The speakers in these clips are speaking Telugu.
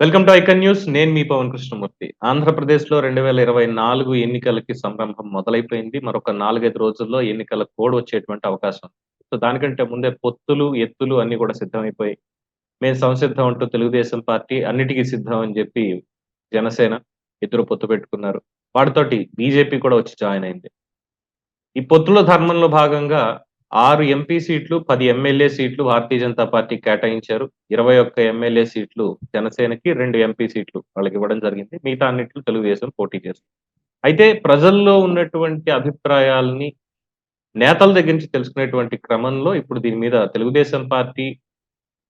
Welcome to icon news. నేను మీ పవన్ కృష్ణమూర్తి. ఆంధ్రప్రదేశ్లో రెండు వేల ఇరవై నాలుగు ఎన్నికలకి సంరంభం మొదలైపోయింది. మరొక నాలుగైదు రోజుల్లో ఎన్నికల కోడ్ వచ్చేటువంటి అవకాశం ఉంది. సో దానికంటే ముందే పొత్తులు ఎత్తులు అన్ని కూడా సిద్ధమైపోయి మేము సంసిద్ధం అంటూ తెలుగుదేశం పార్టీ అన్నిటికీ సిద్ధం అని చెప్పి జనసేన ఇద్దరు పొత్తు పెట్టుకున్నారు. వాటితోటి బీజేపీ కూడా వచ్చి జాయిన్ అయింది. ఈ పొత్తుల ధర్మంలో భాగంగా ఆరు ఎంపీ సీట్లు పది ఎమ్మెల్యే సీట్లు భారతీయ జనతా పార్టీ కేటాయించారు. ఇరవై ఒక్క ఎమ్మెల్యే సీట్లు జనసేనకి రెండు ఎంపీ సీట్లు వాళ్ళకి ఇవ్వడం జరిగింది. మిగతా అన్నిట్లు తెలుగుదేశం పోటీ చేస్తుంది. అయితే ప్రజల్లో ఉన్నటువంటి అభిప్రాయాలని నేతల దగ్గర నుంచి తెలుసుకునేటువంటి క్రమంలో ఇప్పుడు దీని మీద తెలుగుదేశం పార్టీ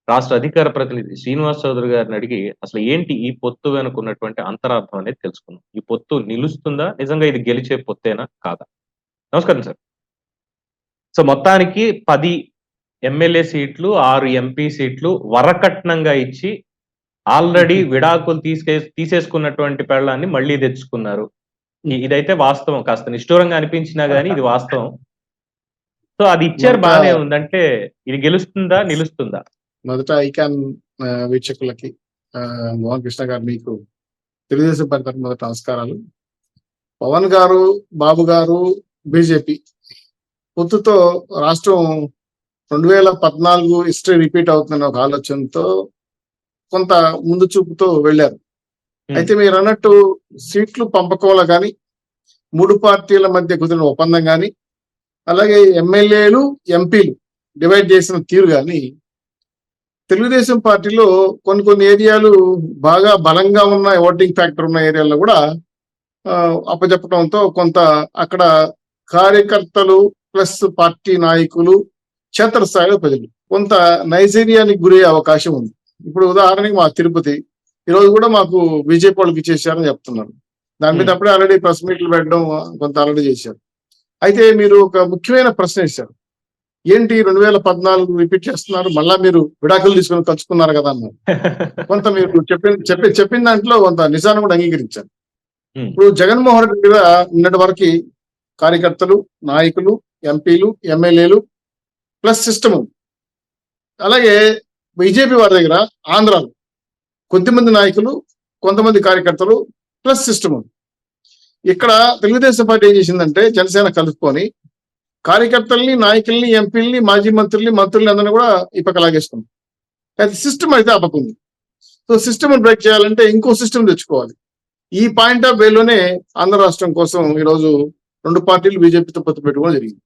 రాష్ట్ర అధికార ప్రతినిధి శ్రీనివాస్ చౌదరి గారిని అడిగి అసలు ఏంటి ఈ పొత్తు వెనుక ఉన్నటువంటి అంతరార్థం అనేది తెలుసుకుందాం. ఈ పొత్తు నిలుస్తుందా? నిజంగా ఇది గెలిచే పొత్తేనా? కాదా? నమస్కారం సార్. సో మొత్తానికి పది ఎమ్మెల్యే సీట్లు ఆరు ఎంపీ సీట్లు వరకట్నంగా ఇచ్చి ఆల్రెడీ విడాకులు తీసే తీసేసుకున్నటువంటి పెళ్ళాన్ని మళ్ళీ తెచ్చుకున్నారు. ఇదైతే వాస్తవం. కాస్త నిష్ఠూరంగా అనిపించినా గానీ ఇది వాస్తవం. సో అది ఇచ్చారు బాగానే ఉందంటే ఇది గెలుస్తుందా నిలుస్తుందా? మొదట ఐకాన్ వీక్షకులకి మోహన్ కృష్ణ గారు మీకు తెలుగుదేశం పార్టీ మొదట నమస్కారాలు. పవన్ గారు బాబు గారు బీజేపీ పొత్తుతో రాష్ట్రం రెండు వేల పద్నాలుగు హిస్టరీ రిపీట్ అవుతున్న ఒక ఆలోచనతో కొంత ముందు చూపుతో వెళ్ళారు. అయితే మీరు అన్నట్టు సీట్లు పంపకంలో కానీ మూడు పార్టీల మధ్య కుదిరిన ఒప్పందం కానీ అలాగే ఎమ్మెల్యేలు ఎంపీలు డివైడ్ చేసిన తీరు కానీ తెలుగుదేశం పార్టీలో కొన్ని కొన్ని ఏరియాలు బాగా బలంగా ఉన్న ఓటింగ్ ఫ్యాక్టర్ ఉన్న ఏరియాల్లో కూడా అప్పచెప్పడంతో కొంత అక్కడ కార్యకర్తలు ప్లస్ పార్టీ నాయకులు క్షేత్రస్థాయిలో ప్రజలు. కొంత నైజీరియానికి గురయ్యే అవకాశం ఉంది. ఇప్పుడు ఉదాహరణకి మా తిరుపతి. ఈ రోజు కూడా మాకు బీజేపీ వాళ్ళకి ఇచ్చేసారని చెప్తున్నారు. దాని మీద. అప్పుడే ఆల్రెడీ ప్రెస్ మీట్లు పెట్టడం కొంత ఆల్రెడీ చేశారు. అయితే మీరు ఒక ముఖ్యమైన ప్రశ్న ఇచ్చారు ఏంటి రెండు వేల పద్నాలుగు రిపీట్ చేస్తున్నారు? మళ్ళా మీరు విడాకులు తీసుకొని కలుసుకున్నారు కదా అన్నారు. కొంత మీరు చెప్పిన చెప్పి చెప్పిన దాంట్లో కొంత నిజాన్ని కూడా అంగీకరించారు. ఇప్పుడు జగన్మోహన్ రెడ్డి మీద నిన్నటి వరకు కార్యకర్తలు నాయకులు ఎంపీలు ఎమ్మెల్యేలు ప్లస్ సిస్టమ్ అలాగే బీజేపీ వారి దగ్గర ఆంధ్రాలో. కొద్దిమంది నాయకులు కొంతమంది కార్యకర్తలు ప్లస్ సిస్టమ్ ఇక్కడ తెలుగుదేశం పార్టీ ఏం చేసిందంటే జనసేన కలుపుకొని కార్యకర్తల్ని నాయకుల్ని ఎంపీల్ని మాజీ మంత్రుల్ని మంత్రుల్ని అందరినీ కూడా ఈ పక్క లాగేసుకుంది. అయితే సిస్టమ్ అయితే అప్పకుంది సో సిస్టమ్ బ్రేక్ చేయాలంటే ఇంకో సిస్టమ్ తెచ్చుకోవాలి. ఈ పాయింట్ ఆఫ్ వేలోనే ఆంధ్ర రాష్ట్రం కోసం ఈరోజు రెండు పార్టీలు బీజేపీతో పొత్తు పెట్టుకోవడం జరిగింది.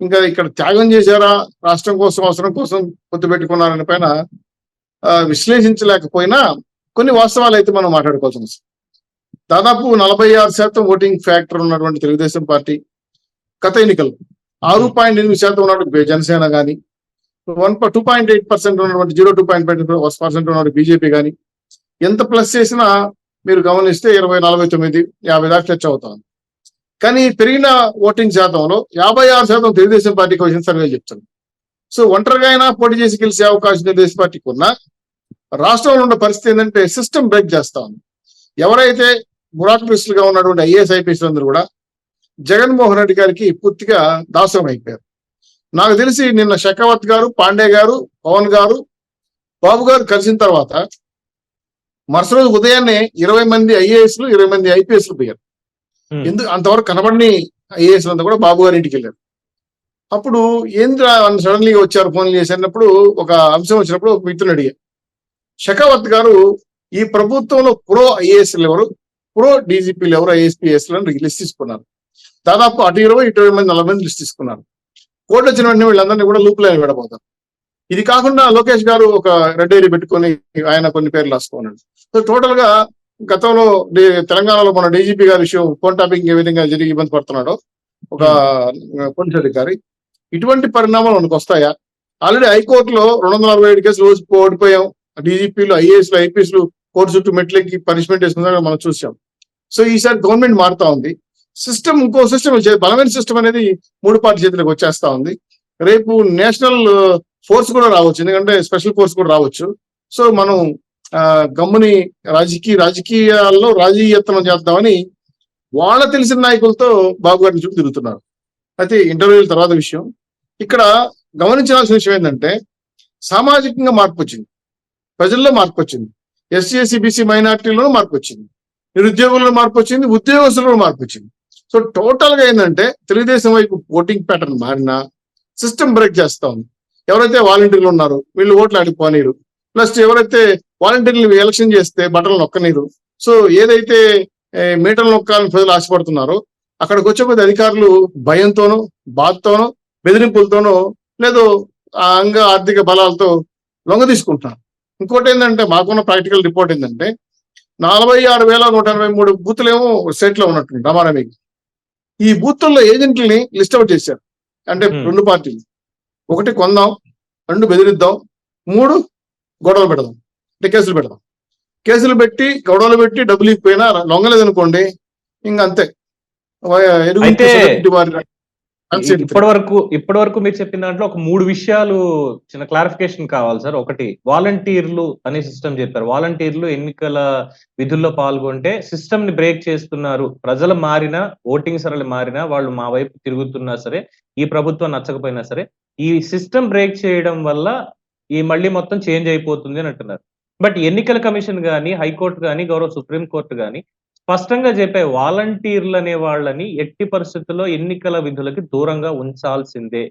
ఇంకా ఇక్కడ త్యాగం చేశారా? రాష్ట్రం కోసం అవసరం కోసం పొత్తు పెట్టుకున్నారని పైన విశ్లేషించలేకపోయినా కొన్ని వాస్తవాలు అయితే మనం మాట్లాడుకోవాల్సి అవసరం దాదాపు నలభై ఆరు శాతం ఓటింగ్ ఫ్యాక్టర్ ఉన్నటువంటి తెలుగుదేశం పార్టీ గత ఎన్నికలు ఆరు పాయింట్ ఎనిమిది శాతం ఉన్నటువంటి జనసేన కానీ one two point eight percent ఉన్నటువంటి జీరో టూ పాయింట్ పర్సెంట్ ఉన్నటువంటి బీజేపీ కానీ ఎంత ప్లస్ చేసినా మీరు గమనిస్తే ఇరవై నలభై తొమ్మిది యాభై దాకా టచ్ అవుతాం కానీ పెరిగిన ఓటింగ్ శాతంలో యాభై ఆరు శాతం తెలుగుదేశం పార్టీకి వచ్చిన సర్వే చెప్తుంది. సో ఒంటరిగా అయినా పోటీ చేసి గెలిచే అవకాశం తెలుగుదేశం పార్టీకి ఉన్నా రాష్ట్రంలో ఉన్న పరిస్థితి ఏంటంటే సిస్టమ్ బ్రేక్ చేస్తా ఉంది. ఎవరైతే బ్యూరోక్రటిస్టులుగా ఉన్నటువంటి ఐఏఎస్ ఐపీఎస్ అందరూ కూడా జగన్మోహన్ రెడ్డి గారికి పూర్తిగా దాసం అయిపోయారు. నాకు తెలిసి నిన్న షెకావత్ గారు పాండే గారు పవన్ గారు బాబు గారు కలిసిన తర్వాత మరుసటి రోజు ఉదయాన్నే ఇరవై మంది ఐఏఎస్లు ఇరవై మంది ఐపీఎస్లు పోయారు. Hmm. ఎందుకు అంతవరకు కనబడిని ఐఏఎస్ అంతా కూడా బాబు గారి ఇంటికి వెళ్ళారు. అప్పుడు ఏంద్ర సడన్లీ వచ్చారు ఫోన్ చేసినప్పుడు ఒక అంశం వచ్చినప్పుడు ఒక మిత్రుని అడిగారు షెకావత్ గారు ఈ ప్రభుత్వంలో ప్రో ఐఏఎస్లు ఎవరు? ప్రో డీజీపీలు ఎవరు? ఐఎస్పీఎస్ లిస్ట్ తీసుకున్నారు. దాదాపు అటు ఇరవై ఇటు ఇరవై మంది నలభై మంది లిస్ట్ తీసుకున్నారు. కోర్టు వచ్చిన వెంటనే వీళ్ళందరినీ కూడా లూప్లో లైన్ ఇది కాకుండా లోకేష్ గారు ఒక రెడ్ ఏరియా పెట్టుకొని ఆయన కొన్ని పేర్లు రాసుకోనండి సో టోటల్గా గతంలో తెలంగాణలో మన డీజీపీ గారి విషయం ఫోన్ టాపింగ్ ఏ విధంగా జరిగి ఇబ్బంది పడుతున్నాడో ఒక పోలీస్ అధికారి. ఇటువంటి పరిణామాలు మనకు వస్తాయా? ఆల్రెడీ హైకోర్టులో రెండు వందల నలభై ఏడు కేసులు రోజు ఓడిపోయాం. డీజీపీలు ఐఏఎస్లు ఐపీఎస్లు కోర్టు చుట్టూ మెట్లకి పనిష్మెంట్ వేసుకున్నా మనం చూసాం. సో ఈసారి గవర్నమెంట్ మారుతా ఉంది. సిస్టమ్ ఇంకో సిస్టమ్ బలమైన సిస్టమ్ అనేది మూడు పార్టీ చేతులకు వచ్చేస్తా ఉంది. రేపు నేషనల్ ఫోర్స్ కూడా రావచ్చు. ఎందుకంటే స్పెషల్ ఫోర్స్ కూడా రావచ్చు. సో మనం గమ్ముని రాజకీయ రాజకీయాల్లో రాజకీయత్నం చేద్దామని వాళ్ళ తెలిసిన నాయకులతో బాబు గారిని చుట్టూ తిరుగుతున్నారు. అయితే ఇంటర్వ్యూల తర్వాత విషయం. ఇక్కడ గమనించాల్సిన విషయం ఏంటంటే సామాజికంగా మార్పు వచ్చింది. ప్రజల్లో మార్పు వచ్చింది. ఎస్సీ ఎస్సీ బీసీ మైనార్టీలోనూ మార్పు వచ్చింది. నిరుద్యోగుల్లో మార్పు వచ్చింది ఉద్యోగస్తుల్లో మార్పు వచ్చింది. సో టోటల్గా ఏంటంటే తెలుగుదేశం వైపు ఓటింగ్ ప్యాటర్న్ మారినా సిస్టమ్ బ్రేక్ చేస్తా ఉంది. ఎవరైతే వాలంటీర్లు ఉన్నారో వీళ్ళు ఓట్లు ఆడిపోనీరు ప్లస్ ఎవరైతే వాలంటీర్లు ఎలక్షన్ చేస్తే బట్టలు నొక్కనీరు. సో ఏదైతే మీటర్లు నొక్కాలని ప్రజలు ఆశపడుతున్నారో అక్కడికి వచ్చే కొద్ది అధికారులు భయంతోనో బాధతోనో బెదిరింపులతోనో లేదో ఆ అంగ ఆర్థిక బలాలతో లొంగ తీసుకుంటున్నారు. ఇంకోటి ఏంటంటే మాకున్న ప్రాక్టికల్ రిపోర్ట్ ఏంటంటే నలభై ఆరు వేల నూట ఎనభై మూడు బూతులేమో స్టేట్లో ఉన్నట్టు రమారమికి ఈ బూతుల్లో ఏజెంట్లని లిస్ట్ అవుట్ చేశారు. అంటే. రెండు పార్టీలు. ఒకటి కొందాం రెండు బెదిరిద్దాం మూడు గొడవలు పెడదాం. అంటే కేసులు పెడదాం. కేసులు పెట్టి గొడవలు పెట్టి డబ్బులు ఇచ్చిపోయినా లొంగలేదు అనుకోండి ఇంక అంతే. ఇప్పటి వరకు ఇప్పటి వరకు మీరు చెప్పిన దాంట్లో ఒక మూడు విషయాలు చిన్న క్లారిఫికేషన్ కావాలి సార్. ఒకటి వాలంటీర్లు అనే సిస్టమ్ చెప్పారు. వాలంటీర్లు ఎన్నికల విధుల్లో పాల్గొంటే సిస్టమ్ని బ్రేక్ చేస్తున్నారు. ప్రజలు మారినా ఓటింగ్ సరళి మారినా వాళ్ళు మా వైపు తిరుగుతున్నా సరే ఈ ప్రభుత్వం నచ్చకపోయినా సరే ఈ సిస్టమ్ బ్రేక్ చేయడం వల్ల ఈ మళ్ళీ మొత్తం చేంజ్ అయిపోతుంది అని అంటున్నారు. బట్ ఎన్నికల కమిషన్ గాని హైకోర్టు కానీ గౌరవ సుప్రీం కోర్టు గాని స్పష్టంగా చెప్పే వాలంటీర్లు అనే వాళ్ళని ఎట్టి పరిస్థితుల్లో ఎన్నికల విధులకి దూరంగా ఉంచాల్సిందే.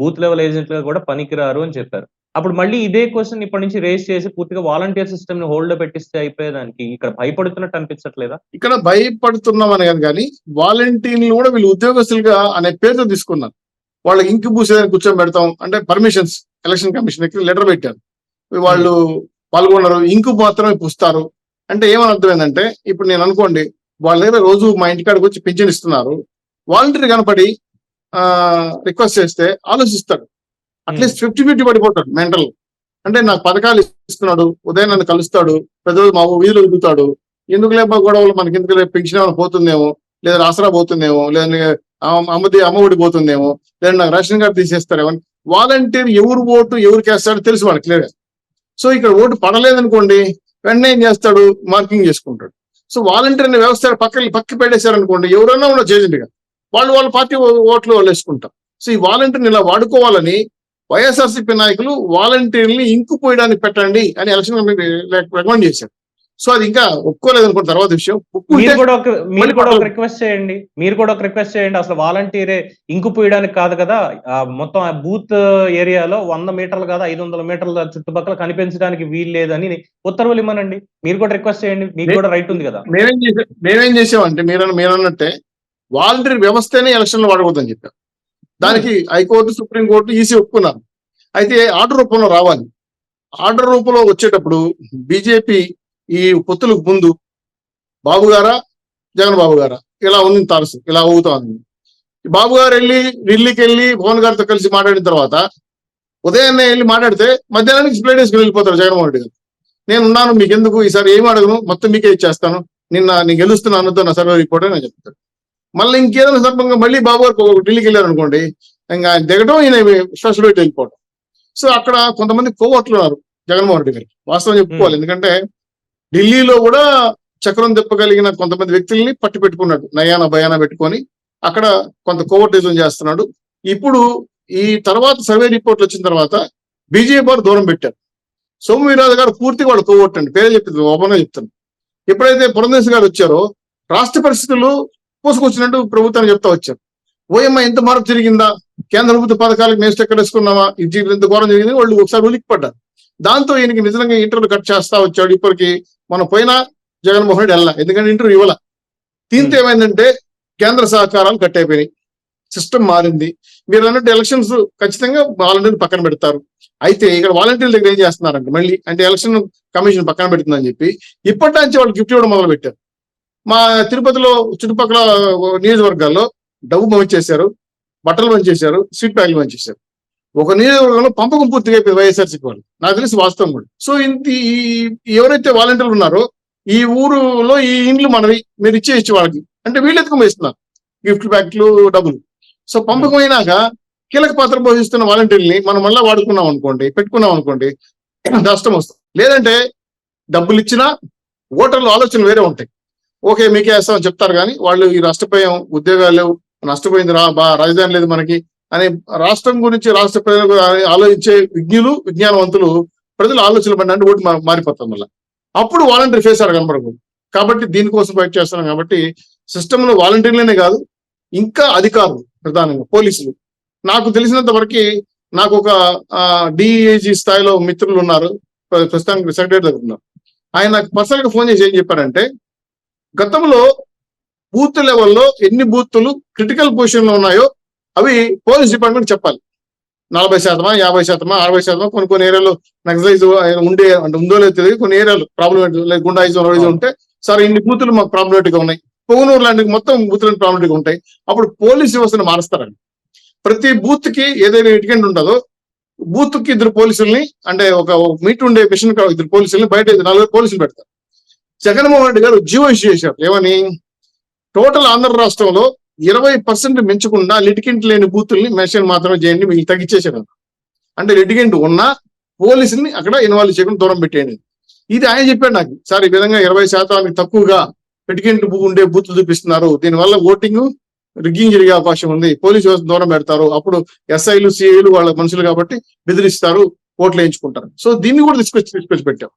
బూత్ లెవెల్ ఏజెంట్లుగా కూడా పనికిరారు అని చెప్పారు. అప్పుడు మళ్ళీ ఇదే క్వశ్చన్ ఇప్పటి నుంచి రేస్ చేసి పూర్తిగా వాలంటీర్ సిస్టమ్ని హోల్డ్ పెట్టిస్తే అయిపోయేదానికి ఇక్కడ భయపడుతున్నట్టు అనిపించట్లేదా? ఇక్కడ భయపడుతున్నాం అని కానీ వాలంటీర్లు కూడా వీళ్ళు ఉద్యోగస్తులుగా అనే పేరుతో తీసుకున్నారు. వాళ్ళకి ఇంకి పూసేదాన్ని కూర్చొని పెడతాం. అంటే పర్మిషన్స్ ఎలక్షన్ కమిషన్ లెటర్ పెట్టారు. వాళ్ళు పాల్గొన్నారు ఇంకు మాత్రమే పుస్తారు. అంటే ఏమని అర్థమైందంటే ఇప్పుడు నేను అనుకోండి వాళ్ళ దగ్గర రోజు మా ఇంటికాడికి వచ్చి పింఛన్ ఇస్తున్నారు. వాలంటీర్ కనపడి ఆ రిక్వెస్ట్ చేస్తే ఆలోచిస్తాడు. అట్లీస్ట్ ఫిఫ్టీ ఫిఫ్టీ పడిపోతాడు మెంటల్. అంటే నాకు పథకాలు ఇస్తున్నాడు ఉదయం నన్ను కలుస్తాడు ప్రతిరోజు మా వీధిలో ఎదుగుతాడు ఎందుకు లేబా గొడవలు? మనకి ఎందుకు పెన్షన్ ఏమైనా పోతుందేమో లేదా ఆసరా పోతుందేమో లేదా అమ్మది అమ్మఒడి పోతుందేమో? లేదా నాకు రేషన్ కార్డు తీసేస్తారేమో వాలంటీర్ ఎవరు ఓటు ఎవరికి వేస్తాడో తెలుసు వాళ్ళకి క్లియర్గా. సో ఇక్కడ ఓటు పడలేదనుకోండి వెంటనే ఏం చేస్తాడు? మార్కింగ్ చేసుకుంటాడు. సో వాలంటీర్ అనే వ్యవస్థ పక్క పక్క పెట్టేశారనుకోండి ఎవరైనా ఉండొచ్చు ఏజెంట్ వాళ్ళు వాళ్ళ పార్టీ ఓట్లు వాళ్ళు వేసుకుంటారు. సో ఈ వాలంటీర్ని ఇలా వాడుకోవాలని వైఎస్ఆర్సీపీ నాయకులు వాలంటీర్ని ఇంకు పోయడానికి పెట్టండి అని ఎలక్షన్ కమిటీ రికమెండ్ చేశారు. సో అది ఇంకా ఒప్పుకోలేదు అనుకున్న తర్వాత విషయం. మీరు కూడా ఒక మీరు కూడా ఒక. రిక్వెస్ట్ చేయండి. మీరు కూడా ఒక రిక్వెస్ట్ చేయండి. అసలు వాలంటీరే ఇంకు పూయడానికి కాదు కదా. మొత్తం ఆ బూత్ ఏరియాలో వంద మీటర్లు కాదు ఐదు వందల మీటర్ల చుట్టుపక్కల కనిపించడానికి వీలు లేదని ఉత్తర్వులు ఇమ్మనండి. మీరు కూడా రిక్వెస్ట్ చేయండి. మీకు కూడా రైట్ ఉంది కదా. మేమేం చేసా మేమేం చేసామంటే మీరు మీరు అన్నట్టే వాలంటీర్ వ్యవస్థనే ఎలక్షన్లో వాడకూడదని చెప్పారు. దానికి హైకోర్టు సుప్రీంకోర్టు ఈసీ ఒప్పుకున్నారు. అయితే ఆర్డర్ రూపంలో రావాలి. ఆర్డర్ రూపంలో వచ్చేటప్పుడు బీజేపీ ఈ పొత్తులకు ముందు బాబు గారా జగన్ బాబు గారా? ఇలా ఉంది తరసు ఇలా ఊగుతా ఉంది. బాబు గారు వెళ్ళి ఢిల్లీకి వెళ్ళి పవన్ గారితో కలిసి మాట్లాడిన తర్వాత ఉదయాన్నే వెళ్ళి మాట్లాడితే మధ్యాహ్నానికి స్ప్లేట్ వేసుకుని వెళ్ళిపోతారు జగన్మోహన్ రెడ్డి గారు. నేను ఉన్నాను మీకు ఎందుకు ఈసారి ఏం అడగను? మొత్తం మీకే ఇచ్చేస్తాను. నిన్న నేను గెలుస్తున్నాను నా సర్వే రిపోర్ట్ అని చెప్తాను మళ్ళీ ఇంకేదైనా సందర్భంగా మళ్ళీ బాబు గారు ఢిల్లీకి వెళ్ళారు అనుకోండి ఇంకా ఆయన దిగడం ఈయన స్పెషల్ వెళ్ళిపోవడం సో అక్కడ కొంతమంది కోవట్లు ఉన్నారు జగన్మోహన్ రెడ్డి గారికి వాస్తవం చెప్పుకోవాలి. ఎందుకంటే ఢిల్లీలో కూడా చక్రం తిప్పగలిగిన కొంతమంది వ్యక్తుల్ని పట్టి పెట్టుకున్నాడు నయాన భయాన పెట్టుకొని అక్కడ కొంత కోవర్టిజం చేస్తున్నాడు. ఇప్పుడు ఈ తర్వాత సర్వే రిపోర్ట్లు వచ్చిన తర్వాత బీజేపీ వారు దూరం పెట్టారు. సోము వీరాజు గారు పూర్తిగా వాళ్ళు కోవట్టండి పేరు చెప్పింది ఓపెన్గా చెప్తాను. ఎప్పుడైతే పురంధేశ్ గారు వచ్చారో రాష్ట్ర పరిస్థితులు పూసుకొచ్చినట్టు ప్రభుత్వాన్ని చెప్తా వచ్చారు. ఓఎమ్మ ఎంత మార్పు జరిగిందా? కేంద్ర ప్రభుత్వ పథకాలకు మేము ఎక్కడ వేసుకున్నామా? ఇది ఇంత ఘోరం జరిగింది. వాళ్ళు ఒకసారి ఉలిక్కి పడ్డారు దాంతో ఈయనకి నిజంగా ఇంటర్వ్యూ కట్ చేస్తా వచ్చాడు ఇప్పటికి. మనం పోయినా జగన్మోహన్ రెడ్డి వెళ్ళా ఎందుకంటే ఇంటర్వ్యూ ఇవ్వాల. దీంతో ఏమైందంటే కేంద్ర సహకారాలు కట్ అయిపోయినాయి. సిస్టమ్ మారింది. మీరు అన్నట్టు ఎలక్షన్స్ ఖచ్చితంగా వాలంటీర్ పక్కన పెడతారు. అయితే ఇక్కడ వాలంటీర్ల దగ్గర ఏం చేస్తున్నారంటే మళ్ళీ అంటే ఎలక్షన్ కమిషన్ పక్కన పెడుతుందని చెప్పి ఇప్పటి నుంచి వాళ్ళు గిఫ్ట్ ఇవ్వడం మొదలు పెట్టారు. మా తిరుపతిలో చుట్టుపక్కల నియోజకవర్గాల్లో డబ్బు పంపించేశారు బట్టలు పంచేశారు స్వీట్ ప్యాక్లు పంచేశారు ఒక నియోజకవర్గంలో పంపకం పూర్తిగా అయిపోయింది వైఎస్ఆర్సీపీ వాళ్ళు. నాకు తెలిసి వాస్తవం కూడా. సో ఇంత ఈ- ఎవరైతే వాలంటీర్లు ఉన్నారో ఈ ఊరులో ఈ ఇండ్లు మనవి మీరు ఇచ్చే ఇచ్చి వాళ్ళకి. అంటే వీళ్ళు ఎత్తుకొని ఇస్తున్నారు గిఫ్ట్ ప్యాక్లు డబ్బులు. సో పంపకం అయినాక కీలక పాత్ర పోషిస్తున్న వాలంటీర్ని మనం మళ్ళీ వాడుకున్నాం అనుకోండి పెట్టుకున్నాం అనుకోండి నష్టం వస్తుంది. లేదంటే డబ్బులు ఇచ్చినా ఓటర్ల ఆలోచనలు వేరే ఉంటాయి. ఓకే మీకే వేస్తామని చెప్తారు కానీ వాళ్ళు ఈ నష్టపోయాం ఉద్యోగాలు లేవు నష్టపోయింది రా బా రాజధాని లేదు మనకి అనే రాష్ట్రం గురించి రాష్ట్ర ప్రజలకు ఆలోచించే విజ్ఞులు విజ్ఞానవంతులు ప్రజలు ఆలోచనలు పడిన ఓటు మారిపోతాం మళ్ళీ. అప్పుడు వాలంటీర్ ఫేస్ ఆడ కనపడకూడదు కాబట్టి దీనికోసం ఫైట్ చేస్తున్నాం కాబట్టి సిస్టంలో వాలంటీర్లనే కాదు ఇంకా అధికారులు ప్రధానంగా పోలీసులు. నాకు తెలిసినంత వరకు నాకు ఒక డిఏజీ స్థాయిలో మిత్రులు ఉన్నారు ప్రస్తుతానికి సెక్రటరీ దగ్గర ఉన్నారు. ఆయన నాకు పర్సనల్గా ఫోన్ చేసి ఏం చెప్పారంటే గతంలో బూత్ లెవెల్లో ఎన్ని బూత్లు క్రిటికల్ పొజిషన్లో ఉన్నాయో అవి పోలీస్ డిపార్ట్మెంట్ చెప్పాలి. నలభై శాతమా యాభై శాతమా అరవై శాతమా కొన్ని కొన్ని ఏరియాలో నక్సలైజ్ ఉండే అంటే ఉందో లేదో తెలియదు. కొన్ని ఏరియాలు ప్రాబ్లమేటిక్ లైక్ ఉంటే సార్ ఇన్ని బూతులు మాకు ప్రాబ్లమేటిక్గా ఉన్నాయి. పొగునూరు లాంటి మొత్తం బూతులు ప్రాబ్లమేటిక్ ఉంటాయి. అప్పుడు పోలీస్ వ్యవస్థను మారుస్తారండి. ప్రతి బూత్కి ఏదైనా ఇటుకెంట్ ఉంటుందో బూత్కి ఇద్దరు పోలీసుల్ని అంటే ఒక మీట్ ఉండే మిషన్ ఇద్దరు పోలీసుల్ని బయట నలుగురు పోలీసులు పెడతారు. జగన్మోహన్ రెడ్డి గారు జీవో ఇష్యూ చేశారు. ఏమని? టోటల్ ఆంధ్ర రాష్ట్రంలో ఇరవై పర్సెంట్ మించకుండా లిటికెంట్ లేని బూతుల్ని మెన్షన్ మాత్రమే చేయండి మీకు తగ్గించేసారు అంటే. లిటికెంట్ ఉన్నా పోలీసుల్ని అక్కడ ఇన్వాల్వ్ చేయకుండా దూరం పెట్టేయండి. ఇది ఆయన చెప్పాడు నాకు. సార్ ఈ విధంగా ఇరవై శాతానికి తక్కువగా లిటికెంట్ ఉండే బూత్లు చూపిస్తున్నారు. దీనివల్ల ఓటింగ్ రిగ్గింగ్ జరిగే అవకాశం ఉంది. పోలీసు వ్యవస్థ దూరం పెడతారు. అప్పుడు ఎస్ఐలు సిఐలు వాళ్ళ మనుషులు కాబట్టి బెదిరిస్తారు ఓట్లు వేయించుకుంటారు. సో దీన్ని కూడా తీసుకొచ్చి తీసుకొచ్చి పెట్టాం.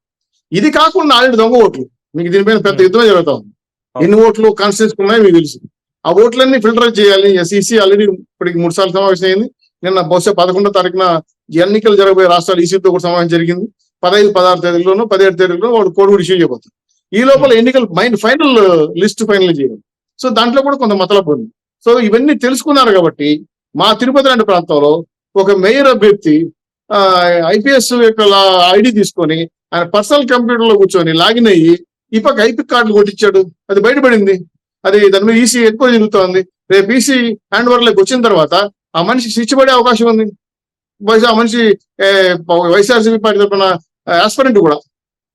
ఇది కాకుండా ఆల్రెడీ దొంగ ఓట్లు. మీకు దీనిపైన పెద్ద యుద్ధమే జరుగుతా ఉంది. ఎన్ని ఓట్లు కాన్స్టిట్యూన్స్ ఉన్నాయి మీకు తెలుసు. ఆ ఓట్లన్నీ ఫిల్టర్ చేయాలి. ఎస్ఈసీ ఆల్రెడీ ఇప్పటికి మూడు సార్లు సమావేశం అయింది. నిన్న బహుశా పదకొండో తారీఖున ఎన్నికలు జరగబోయే రాష్ట్రాలు ఈసీతో కూడా సమావేశం జరిగింది. పదహైదు పదహారు తేదీలోనూ పదిహేడు తేదీలో వాడు కోడ్ కూడా ఇష్యూ చేయబోతుంది ఈ లోపల ఎన్నికలు మైండ్ ఫైనల్ లిస్ట్ ఫైనల్ చేయాలి సో దాంట్లో కూడా కొంత మతలబు ఉంది. సో ఇవన్నీ తెలుసుకున్నారు కాబట్టి మా తిరుపతి లాంటి ప్రాంతంలో ఒక మేయర్ అభ్యర్థి ఐపీఎస్ యొక్క ఐడి తీసుకొని ఆయన పర్సనల్ కంప్యూటర్లో కూర్చొని లాగిన్ అయ్యి ఈ పక్క ఐపీ కార్డులు కొట్టించాడు. అది బయటపడింది. అది దాని మీద ఈసీ ఎక్కువ జరుగుతోంది రేపు ఈసీ హ్యాండ్ ఓవర్లోకి వచ్చిన తర్వాత ఆ మనిషి శిక్ష పడే అవకాశం ఉంది. బహుశా ఆ మనిషి వైఎస్ఆర్సీపీ పార్టీ తరఫున ఆస్పరెంట్ కూడా.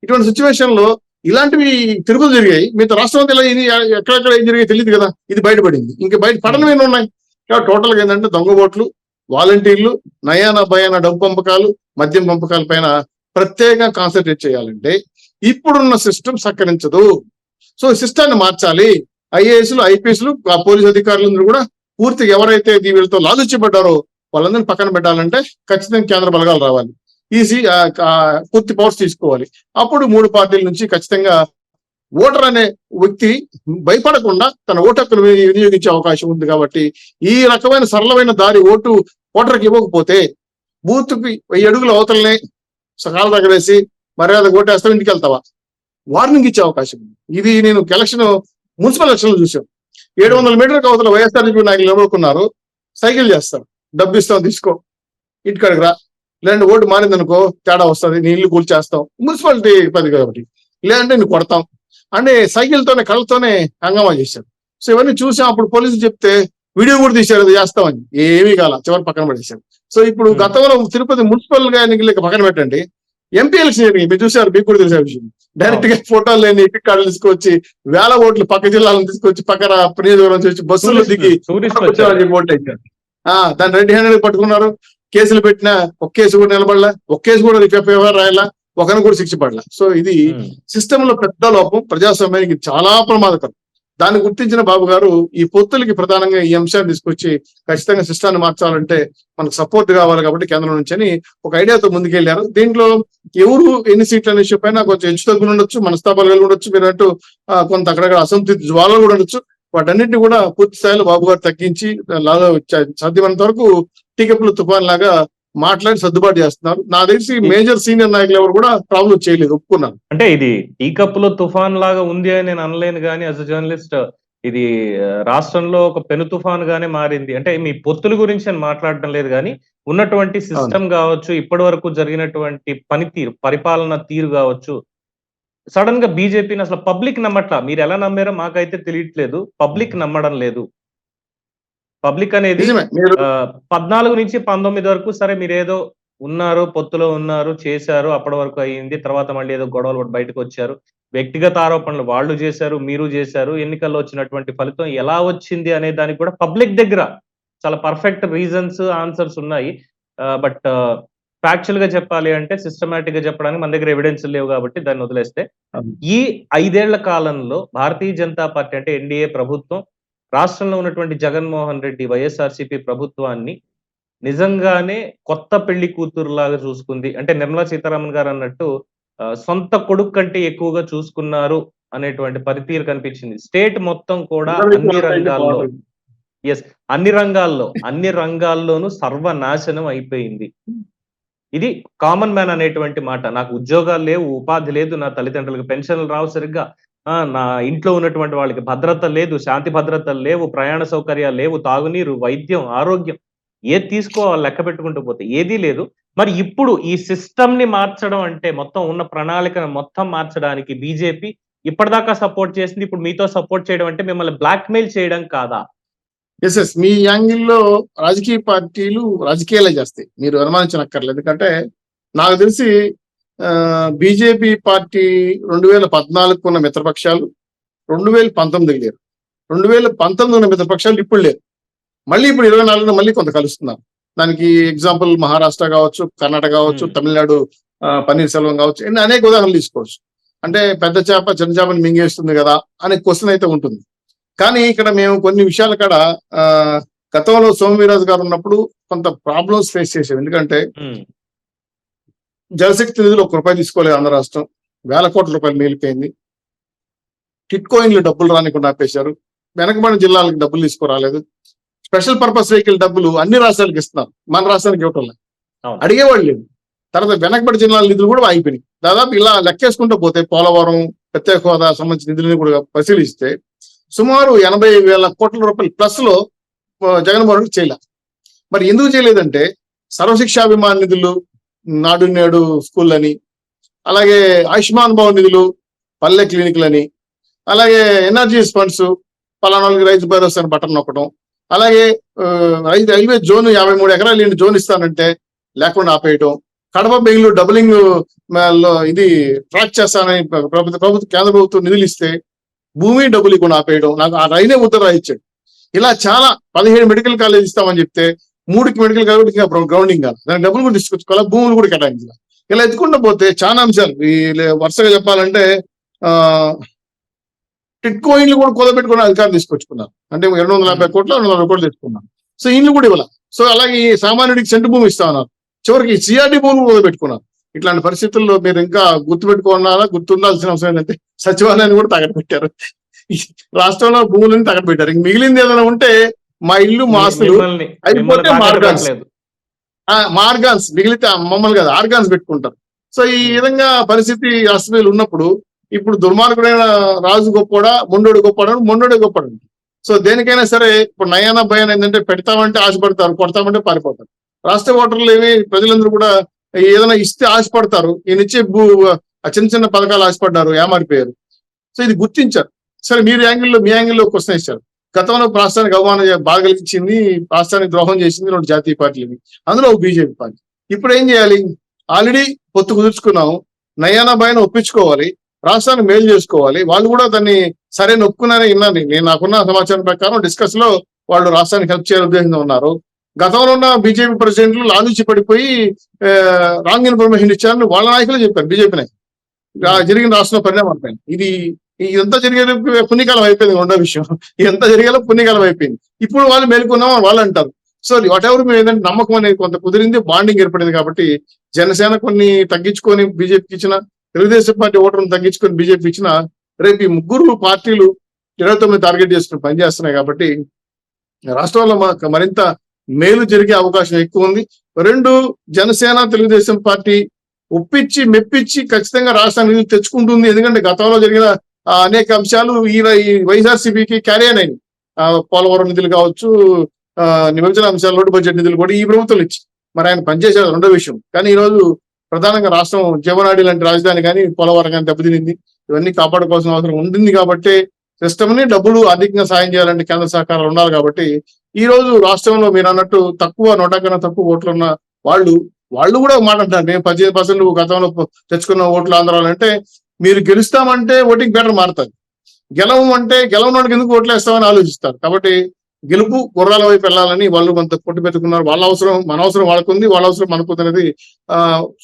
ఇటువంటి సిచ్యువేషన్లో ఇలాంటివి తిరుగుతూ జరిగాయి. మిగతా రాష్ట్రం అంతా ఇలా ఎక్కడెక్కడ ఏం జరిగాయి తెలియదు కదా. ఇది బయటపడింది. ఇంకా బయట పడనవి ఉన్నాయి? కాబట్టి టోటల్గా ఏంటంటే దొంగ ఓట్లు వాలంటీర్లు నయాన భయాన డబ్బు పంపకాలు మద్యం పంపకాల పైన ప్రత్యేకంగా కాన్సన్ట్రేట్ చేయాలంటే ఇప్పుడున్న సిస్టమ్ సహకరించదు. సో సిస్టాన్ని మార్చాలి. ఐఏఎస్లు ఐపీఎస్లు పోలీస్ అధికారులందరూ కూడా పూర్తిగా ఎవరైతే దీ వీళ్ళతో లాలుచ్చబడ్డారో వాళ్ళందరినీ పక్కన పెట్టాలంటే ఖచ్చితంగా కేంద్ర బలగాలు రావాలి. ఈసీ పూర్తి పవర్స్ తీసుకోవాలి. అప్పుడు మూడు పార్టీల నుంచి ఖచ్చితంగా ఓటర్ అనే వ్యక్తి భయపడకుండా తన ఓటు హక్కును వినియోగించే అవకాశం ఉంది కాబట్టి ఈ రకమైన సరళమైన దారి ఓటు ఓటర్కి ఇవ్వకపోతే బూత్కి వెయ్యి అడుగుల అవతలనే సకాల దగ్గరేసి మర్యాద ఓటేస్తావు? ఇంటికి వెళ్తావా? వార్నింగ్ ఇచ్చే అవకాశం ఉంది. ఇది నేను ఎలక్షన్ మున్సిపల్ ఎలక్షన్ చూసాం. ఏడు వందల మీటర్కి అవతల వైఎస్ఆర్సీపీ నాయకులు నిలబడుకున్నారు. సైకిల్ చేస్తారు. డబ్బు ఇస్తాం తీసుకో. ఇంటికాడికి రా. లేదంటే ఓటు మారిందనుకో తేడా వస్తుంది. నీ ఇల్లు కూల్చేస్తాం మున్సిపాలిటీ పది కాబట్టి. లేదంటే నేను కొడతాం. అంటే సైకిల్ తోనే కళ్ళతోనే హంగామా చేశారు. సో ఇవన్నీ చూసాం. అప్పుడు పోలీసులు చెప్తే వీడియో కూడా తీశారు అది చేస్తామని. ఏమీ కాల చివరి పక్కన పడేశారు. సో ఇప్పుడు Hmm. గతంలో తిరుపతి మున్సిపల్గా ఎన్నికలకి పక్కన పెట్టండి. ఎంపీ ఎలక్షన్ జరిగింది. మీరు చూసారు మీకు కూడా తెలిసే విషయం. డైరెక్ట్గా ఫోటోలు లేని టిక్ కార్డులు తీసుకొచ్చి వేల ఓట్లు పక్క జిల్లాలను తీసుకొచ్చి పక్కన నియోజకవర్గం వచ్చి బస్సుల్లో దిగి ఓట్లు వేశారు. ఆ దాన్ని రెడ్ హ్యాండెడ్ పట్టుకున్నారు. కేసులు పెట్టినా ఒక కేసు కూడా నిలబడలా ఒక కేసు కూడా ఎఫ్ఐఆర్ రాయాలా ఒకరిని కూడా శిక్ష పడలా. సో ఇది. సిస్టమ్లో పెద్ద లోపం ప్రజాస్వామ్యానికి చాలా ప్రమాదకరం. దాన్ని గుర్తించిన బాబు గారు ఈ పొత్తులకి ప్రధానంగా ఈ అంశాన్ని తీసుకొచ్చి ఖచ్చితంగా సిస్టాన్ని మార్చాలంటే మనకు సపోర్ట్ కావాలి కాబట్టి కేంద్రం నుంచి అని ఒక ఐడియాతో ముందుకెళ్ళారు. దీంట్లో ఎవరు ఎన్ని సీట్లు అనే విషయం పైన కొంచెం హెచ్చు తగ్గులు ఉండొచ్చు మనస్తాపాలు కలిగి ఉండొచ్చు మీరు అంటూ కొంత అక్కడక్కడ అసంతృప్తి జ్వాలలు కూడా ఉండొచ్చు. వాటన్నిటిని కూడా పూర్తి స్థాయిలో బాబు గారు తగ్గించి లాగా సాధ్యమైనంత వరకు టీకప్ల తుఫాన్ లాగా మాట్లాడి సర్దుబాటు చేస్తున్నారు. నా తెలిసి మేజర్ సీనియర్ నాయకులు ఎవరు కూడా ప్రాబ్లం చేయలేదు ఒప్పుకున్నారు. అంటే ఇది టీ కప్పులో తుఫాన్ లాగా ఉంది అని నేను అనలేను కానీ యాజ్ అ జర్నలిస్ట్ ఇది రాష్ట్రంలో ఒక పెను తుఫాన్ గానే మారింది. అంటే మీ పొత్తుల గురించి నేను మాట్లాడడం లేదు కానీ ఉన్నటువంటి సిస్టమ్ కావచ్చు ఇప్పటి వరకు జరిగినటువంటి పనితీరు పరిపాలన తీరు కావచ్చు. సడన్గా బీజేపీని అసలు పబ్లిక్ నమ్మట్లా? మీరు ఎలా నమ్మారో మాకైతే తెలియట్లేదు. పబ్లిక్ నమ్మడం లేదు. పబ్లిక్ అనేది పద్నాలుగు నుంచి పంతొమ్మిది వరకు సరే మీరు ఏదో ఉన్నారు పొత్తులో ఉన్నారు చేశారు అప్పటి వరకు అయ్యింది తర్వాత మళ్ళీ ఏదో గొడవలు బయటకు వచ్చారు. వ్యక్తిగత ఆరోపణలు వాళ్ళు చేశారు మీరు చేశారు ఎన్నికల్లో వచ్చినటువంటి ఫలితం ఎలా వచ్చింది అనే దానికి కూడా పబ్లిక్ దగ్గర చాలా పర్ఫెక్ట్ రీజన్స్ ఆన్సర్స్ ఉన్నాయి. బట్ ఫ్యాక్చువల్గా చెప్పాలి అంటే సిస్టమేటిక్గా చెప్పడానికి మన దగ్గర ఎవిడెన్స్ లేవు కాబట్టి దాన్ని వదిలేస్తే. ఈ ఐదేళ్ళ కాలంలో భారతీయ జనతా పార్టీ అంటే ఎన్డీఏ ప్రభుత్వం రాష్ట్రంలో ఉన్నటువంటి జగన్మోహన్ రెడ్డి వైఎస్ఆర్సీపీ ప్రభుత్వాన్ని నిజంగానే కొత్త పెళ్ళి కూతురు లాగా చూసుకుంది. అంటే నిర్మలా సీతారామన్ గారు అన్నట్టు సొంత కొడుకు కంటే ఎక్కువగా చూసుకున్నారు అనేటువంటి పరితీరు కనిపించింది. స్టేట్ మొత్తం కూడా అన్ని రంగాల్లో ఎస్ అన్ని రంగాల్లో అన్ని రంగాల్లోనూ సర్వనాశనం అయిపోయింది. ఇది కామన్ మ్యాన్ అనేటువంటి మాట. నాకు ఉద్యోగాలు లేవు ఉపాధి లేదు నా తల్లిదండ్రులకు పెన్షన్లు రావు సరిగ్గా. నా ఇంట్లో ఉన్నటువంటి వాళ్ళకి భద్రత లేదు శాంతి భద్రతలు లేవు ప్రయాణ సౌకర్యాలు లేవు తాగునీరు వైద్యం ఆరోగ్యం. ఏది తీసుకోవాలి లెక్క పెట్టుకుంటూ పోతే ఏదీ లేదు. మరి ఇప్పుడు ఈ సిస్టమ్ని మార్చడం అంటే మొత్తం ఉన్న ప్రణాళికను మొత్తం మార్చడానికి బీజేపీ ఇప్పటిదాకా సపోర్ట్ చేసింది ఇప్పుడు మీతో సపోర్ట్ చేయడం అంటే మిమ్మల్ని బ్లాక్మెయిల్ చేయడం కాదా? ఎస్ ఎస్ మీ యాంగిల్లో రాజకీయ పార్టీలు రాజకీయాలే చేస్తాయి. మీరు అనుమానించనక్కర్లేదు. ఎందుకంటే నాకు తెలిసి బీజేపీ పార్టీ రెండు వేల పద్నాలుగు ఉన్న మిత్రపక్షాలు రెండు వేల పంతొమ్మిదికి లేరు. రెండు వేల పంతొమ్మిది ఉన్న మిత్రపక్షాలు ఇప్పుడు లేరు. మళ్ళీ ఇప్పుడు ఇరవై నాలుగులో మళ్ళీ కొంత కలుస్తున్నారు దానికి ఎగ్జాంపుల్ మహారాష్ట్ర కావచ్చు కర్ణాటక కావచ్చు. తమిళనాడు పన్నీర్ సెల్వం కావచ్చు ఇన్ని అనేక ఉదాహరణలు తీసుకోవచ్చు. అంటే పెద్ద చేప చిన్న చేపని మింగేస్తుంది కదా అనే క్వశ్చన్ అయితే ఉంటుంది. కానీ ఇక్కడ మేము కొన్ని విషయాల కాడ గతంలో సోమవీరాజు గారు ఉన్నప్పుడు కొంత ప్రాబ్లమ్స్ ఫేస్ చేసాం. ఎందుకంటే జలశక్తి నిధులు ఒక రూపాయి తీసుకోలేదు ఆంధ్ర రాష్ట్రం. వేల కోట్ల రూపాయలు మిగిలిపోయింది. టిట్కోయిన్లు డబ్బులు రానికుండా ఆపేశారు. వెనకబడిన జిల్లాలకు డబ్బులు తీసుకురాలేదు. స్పెషల్ పర్పస్ వెహికల్ డబ్బులు అన్ని రాష్ట్రాలకు ఇస్తున్నారు. మన రాష్ట్రానికి ఇవ్వటం లేదు. అడిగేవాళ్ళు లేదు తర్వాత వెనకబడి జిల్లాల నిధులు కూడా ఆగిపోయినాయి దాదాపు ఇలా లెక్కేసుకుంటూ పోతే పోలవరం ప్రత్యేక హోదా సంబంధించిన నిధులను కూడా పరిశీలిస్తే సుమారు ఎనభై వేల కోట్ల రూపాయలు ప్లస్లో జగన్మోహన్ రెడ్డి చేయలే. మరి ఎందుకు చేయలేదంటే సర్వశిక్షాభిమాన నిధులు నాడు నేడు స్కూల్ అని అలాగే ఆయుష్మాన్ భవన్ నిధులు పల్లె క్లినిక్లని అలాగే ఎనర్జీ ఫండ్స్ పలానా వాళ్ళకి రైతు భరోసా అని బటన్ నొక్కడం అలాగే రైతు రైల్వే జోన్ యాభై మూడు ఎకరాలు లేని జోన్ ఇస్తానంటే లేకుండా ఆపేయటం కడప బెంగళూరు డబులింగ్లో ఇది ట్రాక్ చేస్తానని ప్రభుత్వ ప్రభుత్వ కేంద్ర ప్రభుత్వం నిధులు ఇస్తే భూమి డబ్బులు ఇవ్వకుండా ఆపేయడం నాకు ఆ రైనే ఉత్తర రాయిచ్చాడు. ఇలా చాలా పదిహేడు మెడికల్ కాలేజ్ ఇస్తామని చెప్తే మూడుకి మెడికల్ కాలేజ్ ఇంకా గ్రౌండింగ్ కాదు. దానికి డబ్బులు కూడా తీసుకొచ్చుకోవాలి? భూములు కూడా కేటాయించాలి? ఇలా ఎత్తుకుంటూ పోతే చాలా అంశాలు. ఈ వరుసగా చెప్పాలంటే ఆ టిట్కోయిన్లు కూడా కూదబెట్టుకున్న అధికారం తీసుకొచ్చుకున్నారు. అంటే రెండు వందల యాభై కోట్లు రెండు వందల కోట్లు తెచ్చుకున్నారు. సో ఇన్లు కూడా ఇవ్వాలి. సో అలాగే ఈ సామాన్యుడికి సెంటు భూమి ఇస్తా ఉన్నారు. చివరికి సిఆర్డి భూములు కూదబెట్టుకున్నారు ఇట్లాంటి పరిస్థితుల్లో మీరు ఇంకా గుర్తుపెట్టుకున్నారా గుర్తుండాల్సిన అవసరం ఏంటంటే సచివాలయాన్ని కూడా తగలబెట్టారు రాష్ట్రంలో భూములను తగలబెట్టారు ఇంక మిగిలింది ఏదైనా ఉంటే మా ఇల్లు మా ఆస్తులు మిమ్మల్ని అయిపోతే మార్గాన్స్. పెట్టలేదు. ఆ, మా ఆర్గాన్స్ మిగిలితే మమ్మల్ని కాదు ఆర్గాన్స్ పెట్టుకుంటారు. సో ఈ విధంగా పరిస్థితి రాష్ట్రీయులు ఉన్నప్పుడు ఇప్పుడు దుర్మార్గుడైన రాజు గొప్పడా మొండోడు గొప్పడా మొండోడే గొప్పడు? సో దేనికైనా సరే ఇప్పుడు నయానా భయాన్ ఏంటంటే పెడతామంటే ఆశపడతారు కొడతామంటే పారిపోతారు. రాష్ట్ర ఓటర్లు ఏమి ప్రజలందరూ కూడా ఏదైనా ఇస్తే ఆశపడతారు. ఈయన ఇచ్చే భూ ఆ చిన్న చిన్న పథకాలు ఆశపడ్డారు ఏమారిపోయారు. సో ఇది గుర్తించారు. సరే మీరు యాంగిల్లో మీ యాంగిల్లో క్వశ్చన్ ఇచ్చారు గతంలో రాష్ట్రానికి అవమానం చే- కలిగించింది రాష్ట్రానికి ద్రోహం చేసింది రెండు జాతీయ పార్టీలు అందులో బీజేపీ పార్టీ. ఇప్పుడు ఏం చేయాలి? ఆల్రెడీ పొత్తు కుదుర్చుకున్నాము. నయానా భయన ఒప్పించుకోవాలి. రాష్ట్రాన్ని మేలు చేసుకోవాలి. వాళ్ళు కూడా దాన్ని సరే నొక్కునని విన్నాను. నేను నాకున్న సమాచారం ప్రకారం డిస్కస్లో వాళ్ళు రాష్ట్రానికి హెల్ప్ చేయాలని ఉద్దేశంగా ఉన్నారు. గతంలో ఉన్న బీజేపీ ప్రెసిడెంట్లు లాలూచి పడిపోయి రాంగ్ ఇన్ఫర్మేషన్ ఇచ్చారని వాళ్ళ నాయకులు చెప్పారు. బీజేపీ నాయకులు. జరిగిన రాష్ట్రంలో పరిణామం ఇది ఎంత జరిగే పుణ్యకాలం అయిపోయింది రెండో విషయం. ఎంత జరిగేలా పుణ్యకాలం అయిపోయింది. ఇప్పుడు వాళ్ళు మేలుకున్నాం అని వాళ్ళు అంటారు. సో వాట్ ఎవర్ మేము ఏంటంటే నమ్మకం అనేది కొంత కుదిరింది బాండింగ్ ఏర్పడింది కాబట్టి జనసేన కొన్ని తగ్గించుకొని బీజేపీకి ఇచ్చిన తెలుగుదేశం పార్టీ ఓటర్ను తగ్గించుకొని బీజేపీ ఇచ్చిన రేపు ఈ ముగ్గురు పార్టీలు ఇరవై తొమ్మిది టార్గెట్ చేసుకుని పనిచేస్తున్నాయి కాబట్టి రాష్ట్రంలో మనకు మరింత మేలు జరిగే అవకాశం ఎక్కువ ఉంది. రెండు జనసేన తెలుగుదేశం పార్టీ ఒప్పించి మెప్పించి ఖచ్చితంగా రాష్ట్రాన్ని తెచ్చుకుంటుంది. ఎందుకంటే గతంలో జరిగిన అనేక అంశాలు ఈ వైఎస్ఆర్సీపీకి క్యారీ అయినాయి. పోలవరం నిధులు కావచ్చు ఆ, విభజన అంశాలు రోడ్డు బడ్జెట్ నిధులు కూడా ఈ ప్రభుత్వం ఇచ్చి మరి ఆయన పనిచేశారు రెండో విషయం. కానీ ఈ రోజు ప్రధానంగా రాష్ట్రం జీవనాడి లాంటి రాజధాని కానీ పోలవరం కానీ దెబ్బతినింది. ఇవన్నీ కాపాడుకోవాల్సిన అవసరం ఉంటుంది కాబట్టి సిస్టమ్ని డబ్బులు ఆర్థికంగా సాయం చేయాలంటే కేంద్ర సహకారాలు ఉండాలి కాబట్టి ఈ రోజు రాష్ట్రంలో మీరు అన్నట్టు తక్కువ నూట కన్నా తక్కువ ఓట్లు ఉన్న వాళ్ళు వాళ్ళు కూడా మాట అంటారు. మేము పదిహేను పర్సెంట్ గతంలో తెచ్చుకున్న ఓట్లు ఆంధ్రాలు అంటే మీరు గెలుస్తామంటే ఓటింగ్ బెటర్ మారుతుంది. గెలవం అంటే గెలవనోడికి ఎందుకు ఓట్లు వేస్తామని ఆలోచిస్తారు. కాబట్టి గెలుపు గుర్రాల వైపు వెళ్ళాలని వాళ్ళు కొంత పొట్టు పెట్టుకున్నారు. వాళ్ళ అవసరం మన అవసరం వాళ్ళకుంది వాళ్ళ అవసరం మనకు అనేది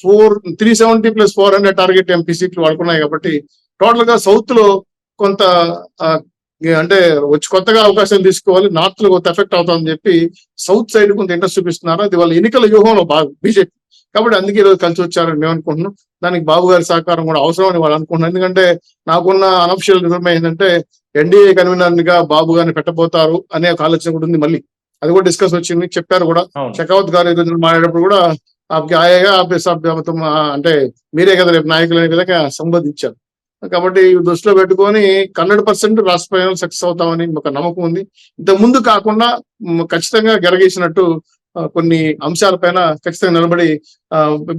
four three seventy plus four hundred target MP సీట్లు వాడుకున్నాయి కాబట్టి టోటల్గా సౌత్లో కొంత అంటే వచ్చి కొత్తగా అవకాశాలు తీసుకోవాలి. నార్త్లో కొంత ఎఫెక్ట్ అవుతుందని చెప్పి సౌత్ సైడ్ కొంత ఇంట్రెస్ట్ చూపిస్తున్నారు. అది వాళ్ళ ఎన్నికల వ్యూహంలో బాగా బీజేపీ. కాబట్టి అందుకే ఈరోజు కలిసి వచ్చారని మేము అనుకుంటున్నాం. దానికి బాబు గారి సహకారం కూడా అవసరం అని వాళ్ళు అనుకుంటున్నారు. ఎందుకంటే నాకున్న అనఫిషియల్ ఇన్ఫర్మేషన్ ఏంటంటే ఎన్డీఏ కన్వీనర్గా బాబు గారిని పెట్టబోతారు అనే ఒక ఆలోచన కూడా ఉంది మళ్ళీ. అది కూడా డిస్కస్ వచ్చింది చెప్పారు కూడా. షెకావత్ గారు ఈరోజు మాట్లాడేటప్పుడు కూడా ఆప్కి ఆయేగా ఆపే సబ్ తుమ్ ఆ, అంటే మీరే కదా రేపు నాయకులు అనే విధంగా సంబోధించారు. కాబట్టి దృష్టిలో పెట్టుకొని హండ్రెడ్ పర్సెంట్ రాష్ట్ర ప్రజలు సక్సెస్ అవుతామని ఒక నమ్మకం ఉంది. ఇంత ముందు కాకుండా ఖచ్చితంగా గెరగేసినట్టు కొన్ని అంశాలపైన ఖచ్చితంగా నిలబడి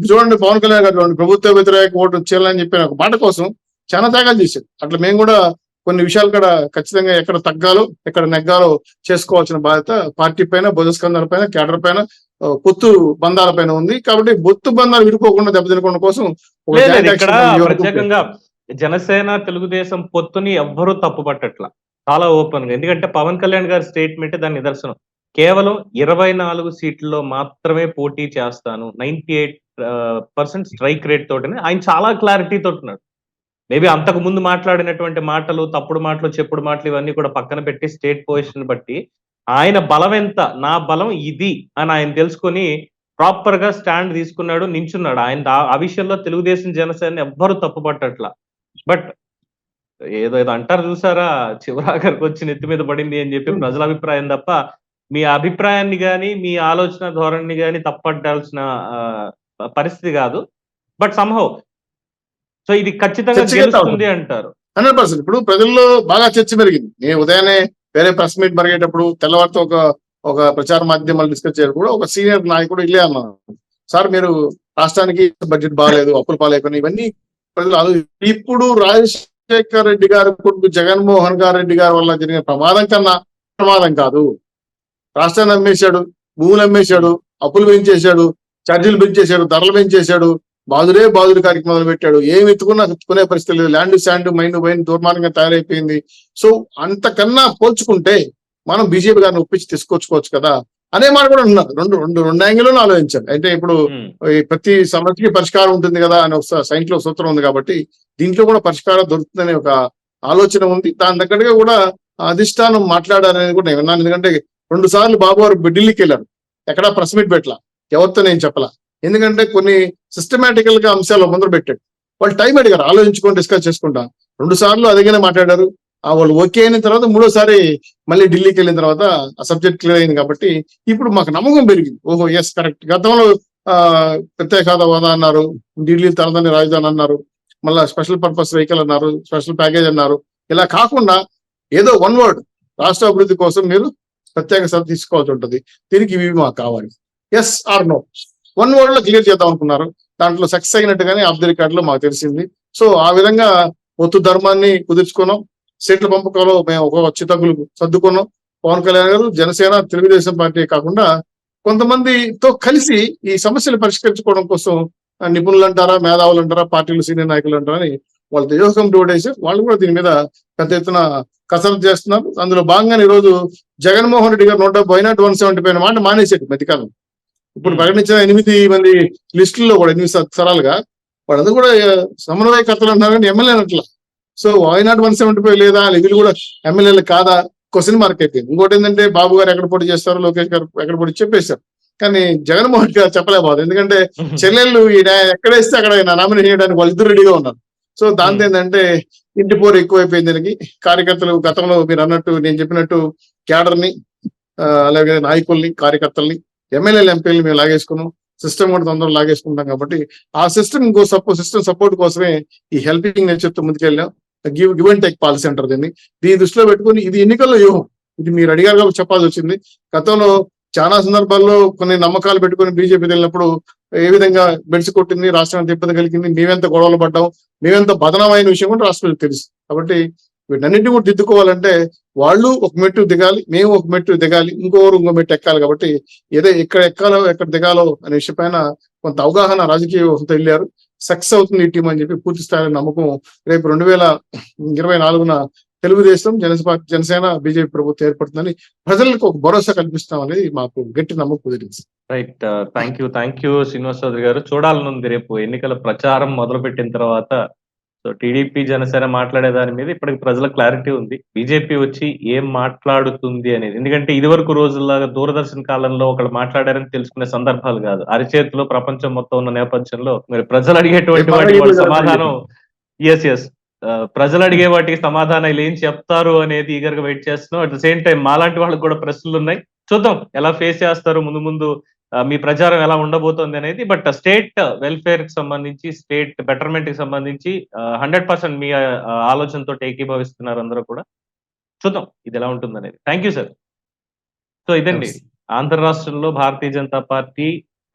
చూడండి పవన్ కళ్యాణ్ గారు చూడండి, ప్రభుత్వ వ్యతిరేక ఓటు చేయాలని చెప్పిన ఒక మాట కోసం చాలా త్యాగాలు చేశారు. అట్లా మేము కూడా కొన్ని విషయాలు కూడా ఖచ్చితంగా ఎక్కడ తగ్గాలో ఎక్కడ నెగ్గాలో చేసుకోవాల్సిన బాధ్యత పార్టీ పైన భుజస్కంధాల పైన కేడర్ పైన పొత్తు బంధాల పైన ఉంది. కాబట్టి బొత్తు బంధాలు విడిపోకుండా దెబ్బతినకుండా కోసం ప్రత్యేకంగా జనసేన తెలుగుదేశం పొత్తుని ఎవ్వరూ తప్పుపట్టట్ల. చాలా ఓపెన్గా ఎందుకంటే పవన్ కళ్యాణ్ గారి స్టేట్మెంట్ దాని నిదర్శనం. కేవలం ఇరవై నాలుగు సీట్లలో మాత్రమే పోటీ చేస్తాను. Ninety eight percent strike rate తోటి ఆయన చాలా క్లారిటీ తోటి ఉన్నాడు మేబీ అంతకు ముందు మాట్లాడినటువంటి మాటలు తప్పుడు మాటలు చెప్పుడు మాటలు ఇవన్నీ కూడా పక్కన పెట్టి స్టేట్ పొజిషన్ బట్టి ఆయన బలం ఎంత నా బలం ఇది అని ఆయన తెలుసుకొని ప్రాపర్గా స్టాండ్ తీసుకున్నాడు నించున్నాడు. ఆయన ఆ విషయంలో తెలుగుదేశం జనసేన ఎవ్వరు తప్పుపట్టట్లా. బట్ ఏదో ఏదో అంటారు చూసారా? చివరాఖరికి వచ్చి నెత్తి మీద పడింది అని చెప్పి ప్రజల అభిప్రాయం తప్ప మీ అభిప్రాయాన్ని గాని మీ ఆలోచన ధోరణిని గాని తప్పట్టాల్సిన పరిస్థితి కాదు. బట్ సంహౌ సో ఇది ఖచ్చితంగా గెలుస్తుంది అంటారు. Hundred percent. ఇప్పుడు ప్రజల్లో బాగా చర్చ పెరిగింది. నేను ఉదయాన్నే వేరే ప్రెస్ మీట్ మరిగేటప్పుడు తెల్లవారితో ఒక ఒక ప్రచార మాధ్యమాలు డిస్కస్ చేయడం ఒక సీనియర్ నాయకుడు ఇల్లే అన్నారు సార్ మీరు రాష్ట్రానికి బడ్జెట్ బాగాలేదు అప్పులు పాలైపోయినాయి. ఇవన్నీ ప్రజలు ఇప్పుడు రాజశేఖర్ రెడ్డి గారి కొడుకు జగన్మోహన్ గారు రెడ్డి గారి వల్ల జరిగిన ప్రమాదం కన్నా ప్రమాదం కాదు. రాష్ట్రాన్ని అమ్మేశాడు భూములు అమ్మేశాడు అప్పులు పెంచేశాడు ఛార్జీలు పెంచేశాడు ధరలు పెంచేశాడు బాదురే బాదురు కార్యక్రమాలు పెట్టాడు ఏమి ఎత్తుకున్నా ఎత్తుకునే పరిస్థితి లేదు. ల్యాండ్ శాండ్ మైండ్ వైన్ దుర్మార్గంగా తయారైపోయింది. సో అంతకన్నా పోల్చుకుంటే మనం బీజేపీ గారిని ఒప్పించి తీసుకొచ్చుకోవచ్చు కదా అనే మాట కూడా ఉన్నారు రెండు రెండు రెండు యాంగిల్లో ఆలోచించారు అయితే ఇప్పుడు Hmm. ప్రతి సమస్యకి పరిష్కారం ఉంటుంది కదా అని ఒక సైన్స్లో సూత్రం ఉంది కాబట్టి దీంట్లో కూడా పరిష్కారం దొరుకుతుందనే ఒక ఆలోచన ఉంది. దాని తగ్గట్టుగా కూడా అధిష్టానం మాట్లాడారనేది కూడా నేను విన్నాను. ఎందుకంటే రెండు సార్లు బాబు గారు ఢిల్లీకి వెళ్ళారు. ఎక్కడా ప్రెస్ మీట్ పెట్టలా. ఎవరితో నేను చెప్పలా. ఎందుకంటే కొన్ని సిస్టమేటికల్గా అంశాలు ముందర పెట్టాడు. వాళ్ళు టైం అడిగారు ఆలోచించుకొని డిస్కస్ చేసుకుంటా. రెండు సార్లు అదిగానే మాట్లాడారు. ఆ వాళ్ళు ఓకే అయిన తర్వాత మూడోసారి మళ్ళీ ఢిల్లీకి వెళ్ళిన తర్వాత ఆ సబ్జెక్ట్ క్లియర్ అయింది కాబట్టి ఇప్పుడు మాకు నమ్మకం పెరిగింది. ఓహో ఎస్ కరెక్ట్ గతంలో ఆ ప్రత్యేక హోదా అన్నారు ఢిల్లీ తనదని రాజధాని అన్నారు మళ్ళీ స్పెషల్ పర్పస్ వెహికల్ అన్నారు స్పెషల్ ప్యాకేజ్ అన్నారు. ఇలా కాకుండా ఏదో వన్ వర్డ్ రాష్ట్ర అభివృద్ధి కోసం మీరు ప్రత్యేక శ్రద్ధ తీసుకోవాల్సి ఉంటుంది. దీనికి ఇవి మాకు కావాలి. ఎస్ ఆర్ నో వన్ వర్డ్లో క్లియర్ చేద్దాం అనుకున్నారు. దాంట్లో సక్సెస్ అయినట్టుగానే అబ్దుల్ ది రికార్డ్లో మాకు తెలిసింది. సో ఆ విధంగా ఒత్తు ధర్మాన్ని కుదుర్చుకున్నాం. సీట్ల పంపకంలో మేము ఒక చితకులు సర్దుకున్నాం. పవన్ కళ్యాణ్ గారు జనసేన తెలుగుదేశం పార్టీ కాకుండా కొంతమందితో కలిసి ఈ సమస్యలు పరిష్కరించుకోవడం కోసం ఆ, నిపుణులు అంటారా మేధావులు అంటారా పార్టీలు సీనియర్ నాయకులు అంటారా అని వాళ్ళు తెజోహం డోడేసి వాళ్ళు కూడా దీని మీద పెద్ద ఎత్తున కసరత్తు చేస్తున్నారు. అందులో భాగంగానే ఈ రోజు జగన్మోహన్ రెడ్డి గారు నూట డెబ్బై నాట్ వన్ సెవెంటీ పైన మాట మానేసాడు మధ్యకాలం. ఇప్పుడు. ప్రకటించిన ఎనిమిది మంది లిస్టుల్లో కూడా ఎనిమిది సరాలుగా వాళ్ళందరూ కూడా సమన్వయకర్తలు అంటారు కానీ MLA అనట్లా. So why not one seventy five లేదా వీళ్ళు కూడా ఎమ్మెల్యేలు కాదా? క్వశ్చన్ మార్క్ అయిపోయింది ఇంకోటి ఏంటంటే బాబు గారు ఎక్కడ పోటీ చేస్తారు లోకేష్ గారు ఎక్కడ పోటీ చెప్పేశారు. కానీ జగన్మోహన్ గారు చెప్పలేకపోతుంది ఎందుకంటే చెల్లెళ్ళు ఈయన ఎక్కడ వేస్తే అక్కడ నామినేట్ చేయడానికి వాళ్ళిద్దరు రెడీగా ఉన్నారు. సో దాంతో. ఏంటంటే ఇంటి పోరు ఎక్కువైపోయింది దీనికి. కార్యకర్తలు గతంలో మీరు అన్నట్టు నేను చెప్పినట్టు క్యాడర్ని ఆ, అలాగే నాయకుల్ని కార్యకర్తల్ని ఎమ్మెల్యేలు ఎంపీలు మేము లాగేసుకున్నాం. సిస్టమ్ కూడా తొందరగా లాగేసుకుంటాం కాబట్టి ఆ సిస్టమ్ ఇంకో సపోర్ట్ సిస్టమ్ సపోర్ట్ కోసమే ఈ హెల్పింగ్ నేచర్తో ముందుకెళ్ళాం give give and take policy అంటారు దీన్ని. దీన్ని దృష్టిలో పెట్టుకుని ఇది ఎన్నికల్లో వ్యూహం. ఇది మీరు అడిగారు కాబట్టి చెప్పాల్సి వచ్చింది. గతంలో చాలా సందర్భాల్లో కొన్ని నమ్మకాలు పెట్టుకుని బీజేపీ వెళ్ళినప్పుడు ఏ విధంగా బెడిసి కొట్టింది రాష్ట్రానికి ఇబ్బంది కలిగింది మేమెంత గొడవలు పడ్డాం మేమెంత బదనమైన విషయం కూడా రాష్ట్రాలకు తెలుసు. కాబట్టి వీటన్నిటిని కూడా దిద్దుకోవాలంటే వాళ్ళు ఒక మెట్టు దిగాలి మేము ఒక మెట్టు దిగాలి ఇంకోరు ఇంకో మెట్టు ఎక్కాలి కాబట్టి ఏదో ఎక్కడ ఎక్కాలో ఎక్కడ దిగాలో అనే విషయం పైన కొంత అవగాహన రాజకీయ వ్యవస్థ వెళ్ళారు. సక్సెస్ అవుతుంది ఈ టీం అని చెప్పి పూర్తి స్థాయిలో నమ్మకం. రేపు రెండు వేల ఇరవై నాలుగున తెలుగుదేశం జనసేన జనసేన బీజేపీ ప్రభుత్వం ఏర్పడుతుందని ప్రజలకు ఒక భరోసా కల్పిస్తాం అనేది మాకు గట్టి నమ్మకం కుదిరింది. Right. Thank you thank you Srinivas Chowdary garu. చూడాలనుంది రేపు ఎన్నికల ప్రచారం మొదలు పెట్టిన తర్వాత. సో టీడీపీ జనసేన మాట్లాడే దాని మీద ఇప్పటికి ప్రజల క్లారిటీ ఉంది. బీజేపీ వచ్చి ఏం మాట్లాడుతుంది అనేది ఎందుకంటే ఇదివరకు రోజుల్లాగా దూరదర్శన్ కాలంలో ఒకళ్ళు మాట్లాడారని తెలుసుకునే సందర్భాలు కాదు. అరిచేతిలో ప్రపంచం మొత్తం ఉన్న నేపథ్యంలో మరి ప్రజలు అడిగేటువంటి సమాధానం. ఎస్ ఎస్ ప్రజలు అడిగే వాటికి సమాధానాలు ఏం చెప్తారు అనేది ఈగర్గా వెయిట్ చేస్తున్నాం. అట్ ద సేమ్ టైం మాలాంటి వాళ్ళకి కూడా ప్రశ్నలు ఉన్నాయి. చూద్దాం ఎలా ఫేస్ చేస్తారు ముందు ముందు మీ ప్రచారం ఎలా ఉండబోతోంది అనేది. బట్ స్టేట్ వెల్ఫేర్కి సంబంధించి స్టేట్ బెటర్మెంట్కి సంబంధించి హండ్రెడ్ పర్సెంట్ మీ ఆలోచనతో ఏకీభవిస్తున్నారు అందరూ కూడా. చూద్దాం ఇది ఎలా ఉంటుంది అనేది థ్యాంక్ యూ సార్ సో ఇదండి ఆంధ్ర రాష్ట్రంలో భారతీయ జనతా పార్టీ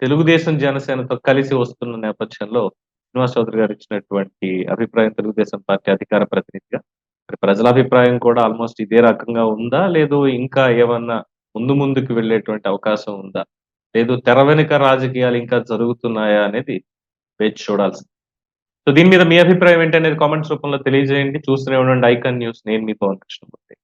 తెలుగుదేశం జనసేనతో కలిసి వస్తున్న నేపథ్యంలో శ్రీనివాస్ చౌదరి గారు ఇచ్చినటువంటి అభిప్రాయం తెలుగుదేశం పార్టీ అధికార ప్రతినిధిగా. మరి ప్రజల అభిప్రాయం కూడా ఆల్మోస్ట్ ఇదే రకంగా ఉందా? లేదు ఇంకా ఏమన్నా ముందు ముందుకు వెళ్ళేటువంటి అవకాశం ఉందా? లేదు తెర వెనుక రాజకీయాలు ఇంకా జరుగుతున్నాయా అనేది వేచి చూడాల్సింది. సో దీని మీద మీ అభిప్రాయం ఏంటనేది కామెంట్స్ రూపంలో తెలియజేయండి. చూస్తూనే ఉండండి ఐకాన్ న్యూస్. నేను మీ పవన్ కృష్ణమూర్తి.